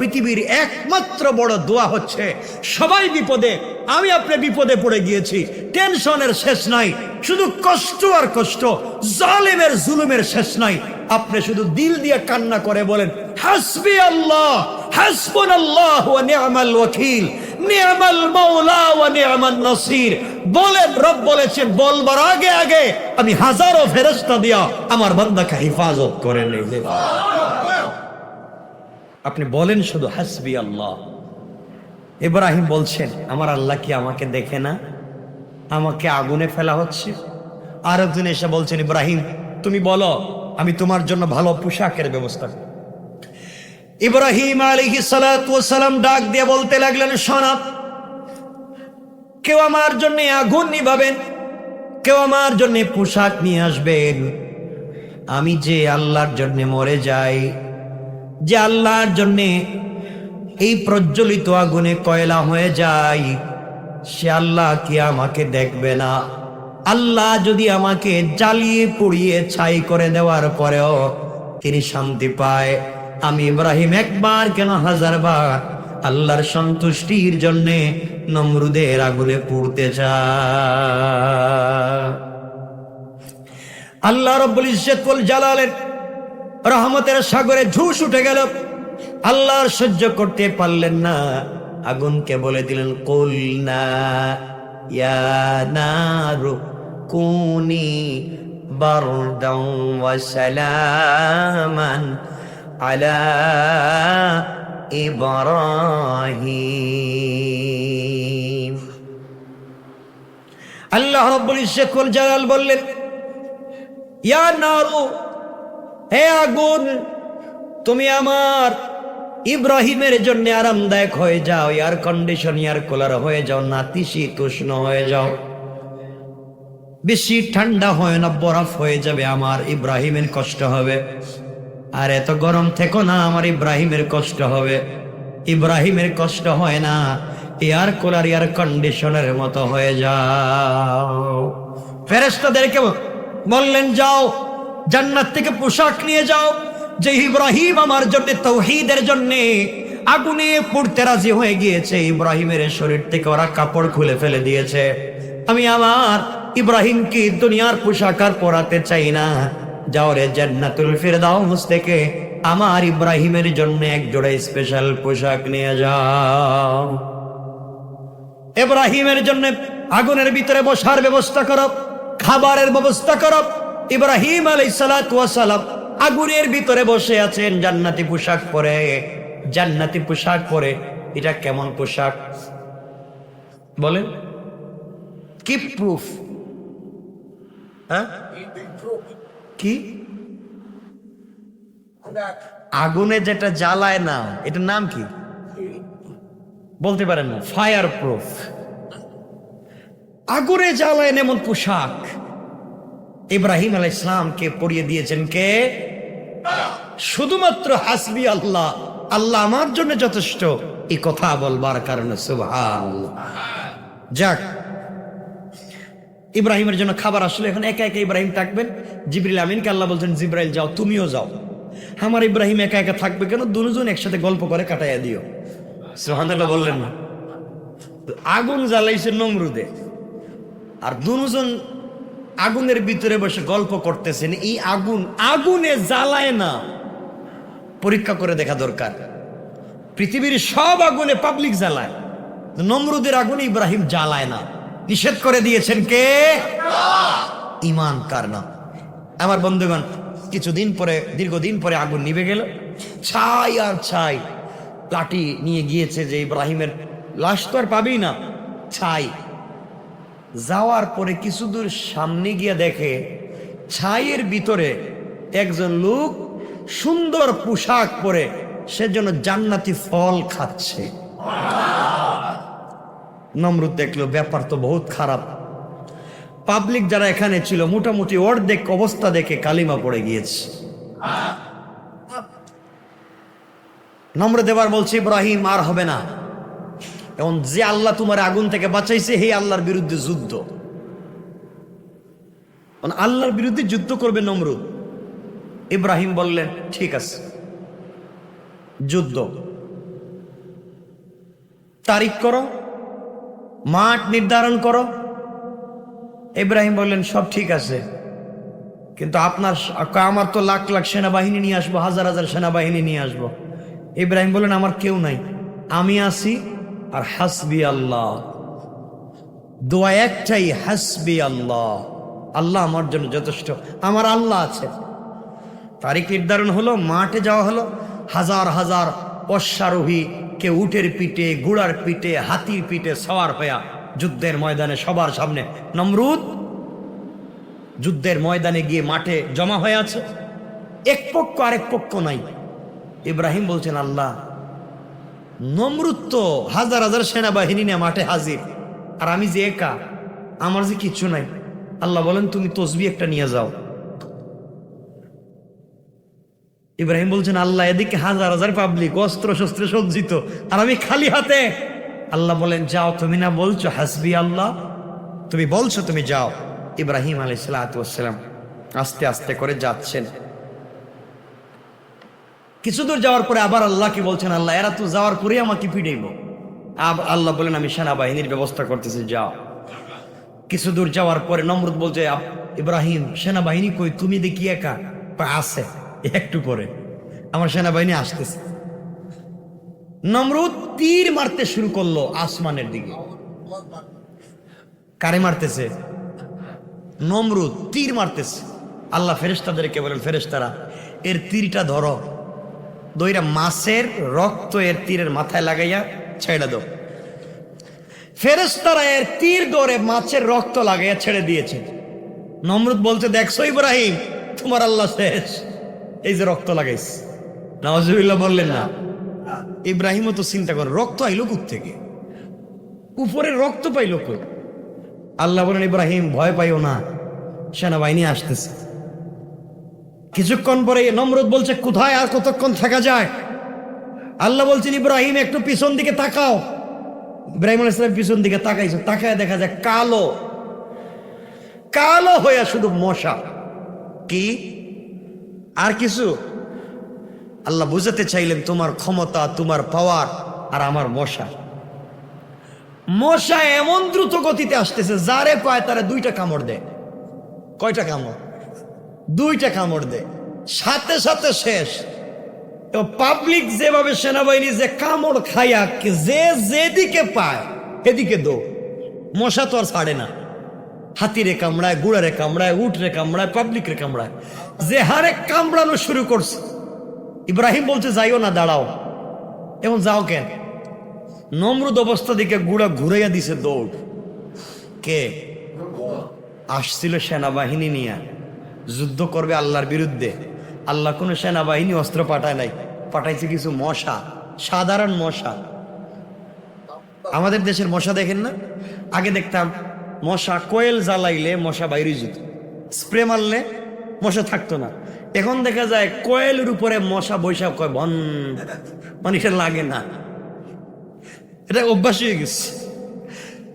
পৃথিবীর একমাত্র বড় দোয়া হচ্ছে, সবাই বিপদে, আমি আপনি বিপদে পড়ে গিয়েছি, টেনশনের শেষ নাই, শুধু কষ্ট আর কষ্ট, জালেমের জুলুমের শেষ নাই, আপনি শুধু দিল দিয়ে কান্না করে বলেন, হাসবি আল্লাহ হাসবুন আল্লাহ ওয়া নি'মাল ওয়াকিল নি'মাল মাওলা ওয়া নি'মান নাসির। বলেন, রব বলেছেন, বলবার আগে আগে আমি হাজারো ফেরেশতা দিয়া আমার বান্দাকে হেফাজত করে নেই আপনি বলেন শুধু, হাসবি আল্লাহ। ইব্রাহিম বলছেন, আমার আল্লাহ কি আমাকে দেখে না? আমাকে আগুনে ফেলা হচ্ছে? আর একজন এসে বলছেন, ইব্রাহিম, তুমি বলো, আমি তোমার জন্য ভালো পোশাকের ব্যবস্থা। ইব্রাহিম আলিহি সালাম ডাক দিয়ে বলতে লাগলেন, শোনা, কেউ আমার জন্য আগুন নিভাবেন, কেউ আমার জন্য পোশাক নিয়ে আসবেন। আমি যে আল্লাহর জন্য মরে যাই যে আল্লাহর জন্যে এই প্রজ্বলিত আগুনে কয়লা হয়ে যায়, সে আল্লাহ কি আমাকে দেখবে না? আল্লাহ যদি আমাকে জ্বালিয়ে পুড়িয়ে ছাই করে দেওয়ার পরেও তিনি শান্তি পায়। আমি ইব্রাহিম একবার কেন হাজারবার আল্লাহর সন্তুষ্টির জন্যে নমরুদের আগুনে পুড়তে চায়। আল্লাহ রব্বুল ইজ্জতুল জালালের রহমতের সাগরে ঝুস উঠে গেল। আল্লাহর সহ্য করতে পারলেন না। আগুনকে বলে দিলেন, কুল না, ইয়া নারু কুনি বারদাও ওয়া সালামান আলা ইব্রাহিম। আল্লাহ রব্বুল ইজ্জতুল জালাল বললেন, ইয়া নারু হে আগুন, তুমি আমার ইব্রাহিমের জন্য আরামদায়ক হয়ে যাও এয়ার কন্ডিশন এয়ার কুলার হয়ে যাও নাতিশীতোষ্ণ হয়ে যাও। বেশি ঠান্ডা হয় না, বরফ হয়ে যাবে, আমার ইব্রাহিমের কষ্ট হবে। আর এত গরম থেকো না, আমার ইব্রাহিমের কষ্ট হবে। ইব্রাহিমের কষ্ট হয় না এয়ার কুলার এয়ার কন্ডিশনের মতো হয়ে যাও। ফেরেস্তাদেরকে বললেন, যাও। জান্নাত থেকে পোশাক নিয়ে যাও, যে ইব্রাহিম আমার জন্য, তৌহিদের জন্য আগুনে পড়তে রাজি হয়ে গিয়েছে। ইব্রাহিমের শরীর থেকে ওরা কাপড় খুলে ফেলে দিয়েছে। আমি আমার ইব্রাহিমকে দুনিয়ার পোশাক আর পরাতে চাই না। যাও রে জান্নাতুল ফিরদাউস থেকে আমার ইব্রাহিমের জন্য এক জোড়া স্পেশাল পোশাক নিয়ে যাও। ইব্রাহিমের জন্য আগুনের ভিতরে বসার ব্যবস্থা করো, খাবারের ব্যবস্থা করো ইব্রাহিম আলাই সালাম আগুনের ভিতরে বসে আছেন, জান্নাতি পোশাক পরে। জান্নাতি পোশাক পরে, এটা কেমন পোশাক? বলেন। কি প্রুফ হ্যাঁ? কি? আগুনে যেটা জ্বালায় না, এটার নাম কি? বলতে পারেন না। ফায়ার প্রুফ আগুনে জ্বালায় এমন পোশাক। ইব্রাহিম আল ইসলামকে পড়িয়ে দিয়েছেন কে? শুধুমাত্র হাসবি আল্লাহ। আল্লাহ আমার জন্য যথেষ্ট। এই কথা বলবার কারণে সুবহান যাক ইব্রাহিমের জন্য খাবার আসলে এখন একা একা ইব্রাহিম থাকবেন। জিবরিল আমিনকে আল্লাহ বলছেন জিব্রাইল যাও তুমিও যাও। আমার ইব্রাহিম একা একা থাকবে কেন? দুজন একসাথে গল্প করে কাটাইয়া দিও। সোহানাল্লাহ বললেন না। আগুন জ্বালাইছে নমরুদে। আর দুজন আগুনের ভিতরে বসে গল্প করতেছেন, এই আগুন আগুনে জ্বালায় না। পরীক্ষা করে দেখা দরকার। পৃথিবীর সব আগুনে পাবলিক জ্বালায়। নমরুদের আগুনে ইব্রাহিম জ্বালায় না। নিষেধ করে দিয়েছেন কে? ইমান কার না আমার বন্ধুগণ, কিছুদিন পরে, দীর্ঘদিন পরে আগুন নিভে গেল। ছাই আর ছাই, লাঠি নিয়ে গিয়েছে যে ইব্রাহিমের। লাশ তো আর পাবেই না। ছাই যাওয়ার পরে কিছু দূর সামনে গিয়ে দেখে ছাইয়ের ভিতরে একজন লোক সুন্দর পোশাক পরে সেজন্য জান্নাতি ফল খাচ্ছে। নমরুদ দেখল, ব্যাপার তো বহুত খারাপ। পাবলিক যারা এখানে ছিল, মোটামুটি অর্ধেক অবস্থা দেখে কালিমা পড়ে গিয়েছে। নম্র দেবার বলছে, ইব্রাহিম, আর হবে না। এবং যে আল্লাহ তোমার আগুন থেকে বাঁচাইছে, হে আল্লাহর বিরুদ্ধে যুদ্ধ। আল্লাহর বিরুদ্ধে যুদ্ধ করবে নমরুদ। ইব্রাহিম বললেন, ঠিক আছে, যুদ্ধ। তারিখ করো, মাঠ নির্ধারণ করো। ইব্রাহিম বললেন, সব ঠিক আছে, কিন্তু আপনার আমার তো লাখ লাখ সেনাবাহিনী নিয়ে আসব, হাজার হাজার সেনাবাহিনী নিয়ে আসব। ইব্রাহিম বললেন, আমার কেউ নাই, আমি আছি আর হাসবি আল্লাহ। দোয়া একটাই, হাসবি আল্লাহ। আল্লাহ আমার জন্য যথেষ্ট। আমার আল্লাহ আছে। তারিখ নির্ধারণ হলো, মাঠে যাওয়া হলো। হাজার হাজার অশ্বারোহী কে উটের পিঠে গুড়ার পিঠে, হাতির পিঠে সওয়ার হইয়া যুদ্ধের ময়দানে সবার সামনে। নমরুদ, যুদ্ধের ময়দানে গিয়ে মাঠে জমা হয়ে আছে। এক পক্ষ আরেক পক্ষ নাই। ইব্রাহিম বলছেন, আল্লাহ নমরুদ তো হাজার হাজার সেনাবাহিনী নিয়ে মাঠে হাজির। আর আমি যে একা, আমার যে কিচ্ছু নাই। আল্লাহ বলেন, তুমি তসবি একটা নিয়ে যাও। ইব্রাহিম বলছেন, আল্লাহ, এদিকে হাজার হাজার পাবলিক অস্ত্র শস্ত্রে সজ্জিত, আর আমি খালি হাতে। আল্লাহ বলেন, যাও, তুমি না বলছো, হাসবি আল্লাহ। তুমি বলছো, তুমি যাও। ইব্রাহিম আলাই সালাম আস্তে আস্তে করে যাচ্ছেন। কিছু দূর যাওয়ার পরে আবার আল্লাহ কি বলছেন, আল্লাহ, এরা তো যাওয়ার পরে আমাকে পিটাইব। আল্লাহ বলেন, আমি সেনাবাহিনীর ব্যবস্থা করতেছি, যাও। কিছু দূর যাওয়ার পরে নমরুদ বলছে ইব্রাহিম, সেনাবাহিনী কই? তুমি দেখি একা? আছে, একটু পরে। আমার সেনাবাহিনী আসতেছে। নমরুদ তীর মারতে শুরু করল আসমানের দিকে। কারে মারতেছে? নমরুদ তীর মারতেছে। আল্লাহ ফেরেস্তাদেরকে বলেন ফেরেস্তারা এর তীরটা ধরো। দইরা মাছের রক্ত এর তীরের মাথায় লাগাইয়া ছেড়ে দাও। ফেরেস্তারা এর তীর ধরে মাছের রক্ত লাগাইয়া ছেড়ে দিয়েছে। নমরুদ বলছে, দেখছ ইব্রাহিম? তোমার আল্লাহ শেষ। এই যে রক্ত লাগাইস নওয়াজুবিল্লাহ বললেন, না, ইব্রাহিমও তো চিন্তা করে রক্ত আইলো কুক থেকে উপরে রক্ত পাইলো কই? আল্লাহ বলেন, ইব্রাহিম, ভয় পাইও না, সেনাবাহিনী আসতেছে। কিছুক্ষণ পরে নমরুদ বলছে, কোথায় আর কতক্ষণ থাকা যায়? আল্লাহ বলছেন, ইব্রাহিম, একটু পিছন দিকে তাকাও। ইব্রাহিম আলাইসালাম পিছন দিকে তাকাইছে, তাকায় দেখা যায় কালো কালো হইয়া শুধু মশা। কি? আর কিছু? আল্লাহ বুঝাতে চাইলেন, তোমার ক্ষমতা, তোমার পাওয়ার আর আমার মশা। মশা এমন দ্রুত গতিতে আসতেছে, যারে পায় তারা দুইটা কামড় দেয়। কয়টা কামড়? দুইটা কামড় দেয়। সাথে সাথে শেষ। পাবলিক যেভাবে সেনাবাহিনী যে কামড় খাইয়া যে যেদিকে পায়, এদিকে দো মশা তো আর ছাড়ে না। হাতিরে কামড়ায়, গুড়ারে কামড়ায় উঠরে কামড়ায় পাবলিকরে কামড়ায়। যে হারে কামড়ানো শুরু করছে। ইব্রাহিম বলছে, যাইও না, দাঁড়াও। এবং যাও কেন? নমরুদ অবস্থা দিকে গুড়া ঘুরাইয়া দিছে দৌড়। কে? আসছিল সেনাবাহিনী নিয়ে। যুদ্ধ করবে আল্লাহর বিরুদ্ধে। আল্লাহ কোনো সেনাবাহিনী অস্ত্র পাঠায় নাই। পাঠাইছে কিছু মশা, সাধারণ মশা। আমাদের দেশের মশা দেখেন না? আগে দেখতাম মশা কোয়েল জ্বালাইলে মশা বাইরে যেত। স্প্রে মারলে মশা থাকতো না। এখন দেখা যায় কোয়েলের উপরে মশা বৈশাখ কয় বন। মানে এটা লাগে না। এটা অভ্যাস হয়ে গেছে।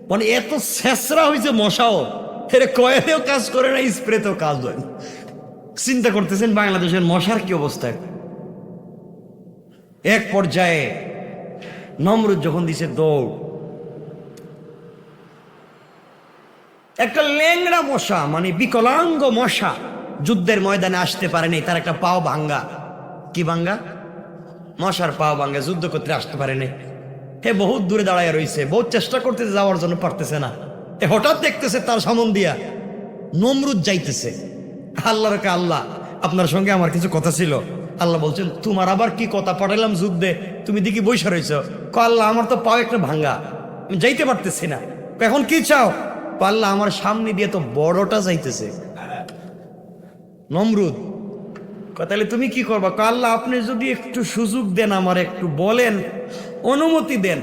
মানে এত শেষরা হয়েছে মশাও। এটা কয়েলেও কাজ করে না স্প্রেতেও কাজ হয়। চিন্তা করতেছেন বাংলাদেশের মশার কি অবস্থা? এক পর্যায়ে নমরুদ যখন দিছে দৌড়, একটা ল্যাংড়া মশা মানে বিকলাঙ্গ মশা যুদ্ধের ময়দানে আসতে পারেনি তার একটা পাও ভাঙ্গা। কি ভাঙ্গা? মশার পাও ভাঙ্গা, যুদ্ধ করতে আসতে পারেনি হে, বহুত দূরে দাঁড়ায় রয়েছে বহুত চেষ্টা করতেছে, যাওয়ার জন্য পারতেছে না। হঠাৎ দেখতেছে তার সামন দিয়া নমরুদ যাইতেছে। আল্লাহর কা আল্লাহ আপনার সঙ্গে আমার কিছু কথা ছিল। আল্লাহ বলছেন তোমার আবার কি কথা? পাঠাইলাম যুদ্ধে। তুমি দেখি বৈশা রয়েছ। ক আল্লাহ আমার তো পাও একটা ভাঙ্গা। আমি যাইতে পারতেছি না। এখন কি চাও? আল্লাহ আমার সামনে দিয়ে তো বড়টা যাইতেছে। নমরুদ তাহলে তুমি কি করবা? ক, আল্লাহ আপনি যদি একটু সুযোগ দেন আমার একটু বলেন অনুমতি দেন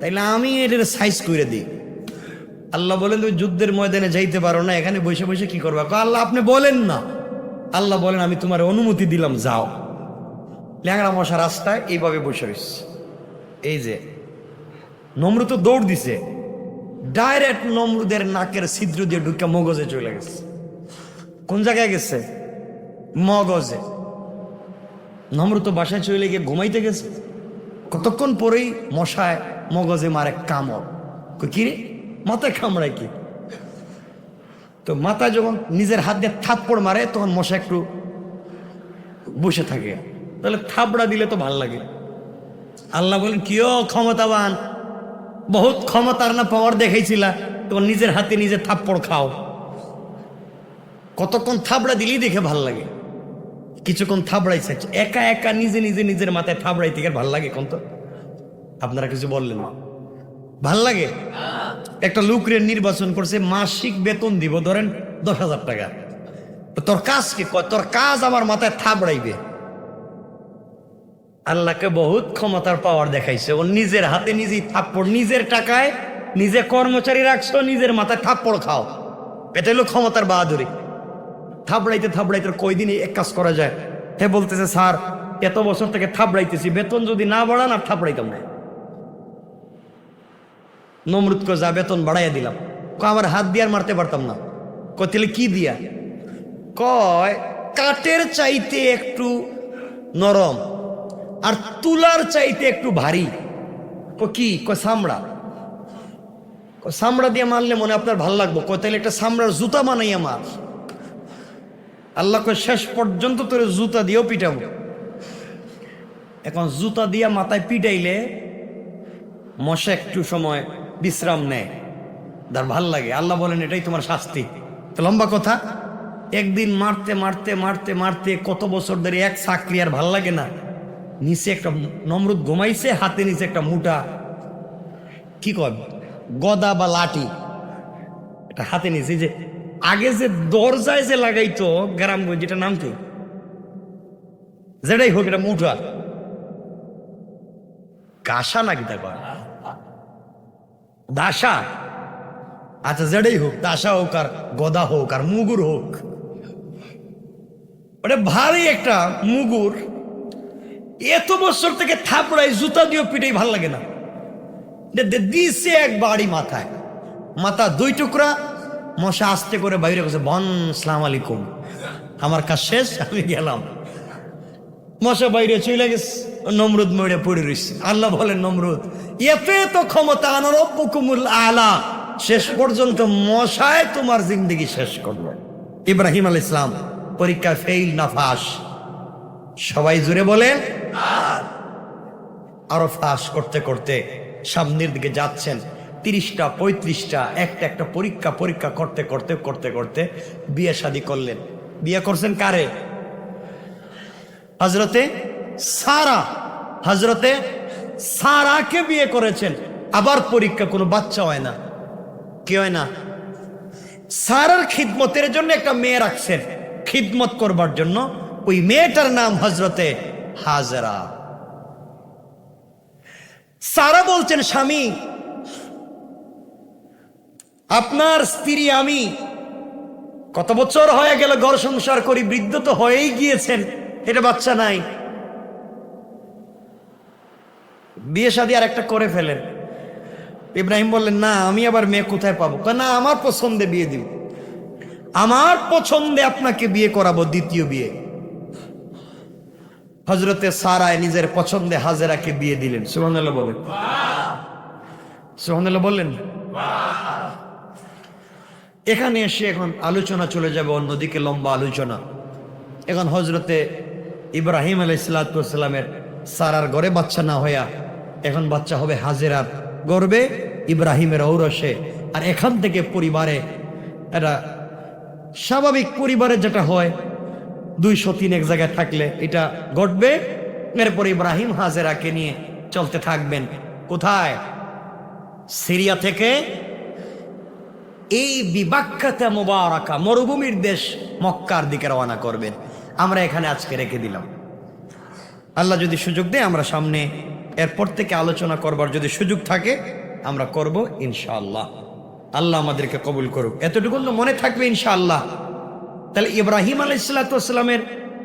তাইলে আমি এটার সাইজ করে দিই। আল্লাহ বলেন তুমি যুদ্ধের ময়দানে যাইতে পারো না এখানে বসে বসে কি করবা? আল্লাহ আপনি বলেন না। আল্লাহ বলেন আমি তোমার অনুমতি দিলাম যাও। ল্যাংড়া মশা রাস্তায় এইভাবে বসে রয়েছে। এই যে নমরু তো দৌড় দিছে। ডাইরেক্ট নমরুদের নাকের ছিদ্র দিয়ে ঢুকে মগজে চলে গেছে। কোন জায়গায় গেছে? মগজে। নমরু তো বাসায় চলে গিয়ে ঘুমাইতে গেছে। কতক্ষণ পরেই মশায় মগজে মারে কামড়। কই, মাথায় কামড়ায় কি? তো মাথায় যখন নিজের হাত দিয়ে থাপ্পড় মারে, তখন মশা একটু বসে থাকে। তাহলে থাপড়া দিলে তো ভালো লাগে। আল্লাহ বলেন কিও ক্ষমতাবান? বহুত ক্ষমতার না পাওয়ার দেখাইছিলা। তখন নিজের হাতে নিজে থাপ্পড় খাও। কতক্ষণ থাবড়া দিলেই দেখে ভালো লাগে। কিছুক্ষণ থাবড়াইছে একা একা নিজে নিজে নিজের মাথায় থাবড়াই থেকে ভালো লাগে কোন তো? আপনারা কিছু বললেন ভালো লাগে? একটা লোকরে নির্বাচন করছে, মাসিক বেতন দিব, ধরেন দশ হাজার টাকা তোর কাজ কি? তোর কাজ আমার মাথায় থাবড়াইবে। আল্লাহকে বহুত ক্ষমতার পাওয়ার দেখাইছে। ও নিজের হাতে নিজেই থাপ্পড়, নিজের টাকায় নিজে কর্মচারী রাখছো, নিজের মাথায় থাপ্পড় খাও। এটা হলো ক্ষমতার বাহাদুরি। থাবড়াইতে থাবড়াইতে কয়দিনই এক কাজ করা যায়? হে বলতেছে, স্যার, এত বছর থেকে থাবড়াইতেছি, বেতন যদি না বাড়ান আর থাবড়াইতাম না। নমরুদকে যা বেতন বাড়াইয়া দিলাম। ক আমার হাত দিয়ে আর মারতে পারতাম না। কয়, তাহলে কি দিয়া? কয়, কাঠের চাইতে একটু নরম আর তুলার চাইতে একটু ভারী। ক কি? কয় সামড়া ক সামড়া দিয়ে মারলে মনে আপনার ভালো লাগবো। কয়, তাহলে একটা সামড়ার জুতা বানাইয়া মার। আল্লাহ কয়, শেষ পর্যন্ত তোর জুতা দিয়েও পিটাবো। এখন জুতা দিয়া মাথায় পিটাইলে মশা একটু সময় বিশ্রাম নেয়। তার ভালো লাগে। আল্লাহ বলেন, এটাই তোমার শাস্তি। তো লম্বা কথা, একদিন মারতে মারতে মারতে মারতে কত বছর ধরে এক চাকরি আর ভালো লাগে না। নিচে একটা নমরুদ ঘুমাইছে, হাতে নিচে একটা মুটা। কি কয়? গদা বা লাঠি। এটা হাতে নিচে যে আগে যে দরজায় যে লাগাইতো গ্রামগঞ্জ যেটা নাম কি? যেটাই হোক, এটা মুঠা কাশা নাকি তা দাসা। আচ্ছা যেটাই হোক, দাসা হোক আর গদা হোক আর মুগুর হোক। ওটা ভারী একটা মুগুর। এত বছর থেকে থাপড়াই জুতা দিয়েও পিটাই ভালো লাগে না। দিছে এক বাড়ি মাথায়। মাথা দুই টুকরা। মশা আস্তে করে বাইরে গেছে, বন, সালাম আলাইকুম। আমার কাজ শেষ, আমি গেলাম। মশা বাইরে চলে গেছে। নমরুদ মরে পড়ে রয়েছে আল্লাহ বলেন, নমরুদ, এতে তো ক্ষমতা আনারকুমুল আলা। শেষ পর্যন্ত মশায় তোমার জিন্দগি শেষ করল ইব্রাহিম আল ইসলাম পরীক্ষা ফেইল না ফাঁস। সবাই জুড়ে বলেন আরও ফাঁস করতে করতে সামনের দিকে যাচ্ছেন। তিরিশটা, পঁয়ত্রিশটা, একটা একটা পরীক্ষা পরীক্ষা করতে করতে করতে করতে বিয়ে শাদী করলেন। বিয়ে করছেন কারে? হজরতে সারা হজরতে সারাকে বিয়ে করেছেন। আবার পরীক্ষা, কোনো বাচ্চা হয় না। কি হয় না? সারার খিদমতের জন্য একটা মেয়ে রাখছেন। খিদমত করবার জন্য ওই মেয়েটার নাম হজরতে হাজরা। সারা বলছেন, স্বামী, আপনার স্ত্রী আমি কত বছর হয়ে গেল ঘর সংসার করি, বৃদ্ধ তো হয়েই গিয়েছেন, এটা বাচ্চা নাই। বিয়ে শাদী আর একটা করে ফেলেন। ইব্রাহিম বললেন, না, আমি আবার মেয়ে কোথায় পাবো? না, আমার পছন্দে বিয়ে দিব। আমার পছন্দে আপনাকে বিয়ে করাবো, দ্বিতীয় বিয়ে। হজরতে সারায় নিজের পছন্দে হাজেরাকে বিয়ে দিলেন। সুহানাল্লাহ বলেন। সুহানাল্লাহ বললেন এখানে এসে এখন আলোচনা চলে যাবে, অন্যদিকে লম্বা আলোচনা। এখন হজরতে ইব্রাহিম আলাইসালামের সারার ঘরে বাচ্চা না হইয়া এখন বাচ্চা হবে হাজেরার গর্বে, ইব্রাহিমের ঔরসে। আর এখান থেকে পরিবারে এটা স্বাভাবিক পরিবারে যেটা হয়, দুইশো তিন এক জায়গায় থাকলে এটা ঘটবে। এরপর ইব্রাহিম হাজেরাকে নিয়ে চলতে থাকবেন। কোথায়? সিরিয়া থেকে। এই বিবাক্ষাতে মোবারকা, মরুভূমির দেশ মক্কার দিকে রওনা করবেন। আমরা এখানে আজকে রেখে দিলাম। আল্লাহ যদি সুযোগ দেয়, আমরা সামনে এরপর থেকে আলোচনা করবার যদি সুযোগ থাকে, আমরা করব ইনশাআল্লাহ। আল্লাহ আমাদেরকে কবুল করুক। এতটুকু তো মনে থাকবে ইনশাআল্লাহ। তাহলে ইব্রাহিম আলাইসাল্লামের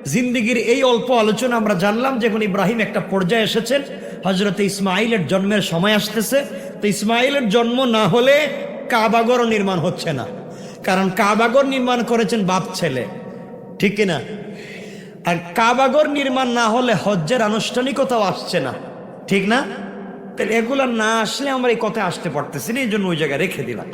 জিন্দিগির এই অল্প আলোচনা আমরা জানলাম, যখন ইব্রাহিম একটা পর্যায়ে এসেছেন হজরত ইসমাইলের জন্মের সময় আসতেছে। তো ইসমাইলের জন্ম না হলে কাবাগর নির্মাণ হচ্ছে না। কারণ কাবাগর নির্মাণ করেছেন বাপ ছেলে। ঠিক কিনা? আর কাবাগর নির্মাণ না হলে হজ্জের আনুষ্ঠানিকতাও আসছে না। ঠিক না? তাহলে এগুলা না আসলে আমরা এই কথা আসতে পারতেছি না, এই জন্য ওই জায়গায় রেখে দিলাম।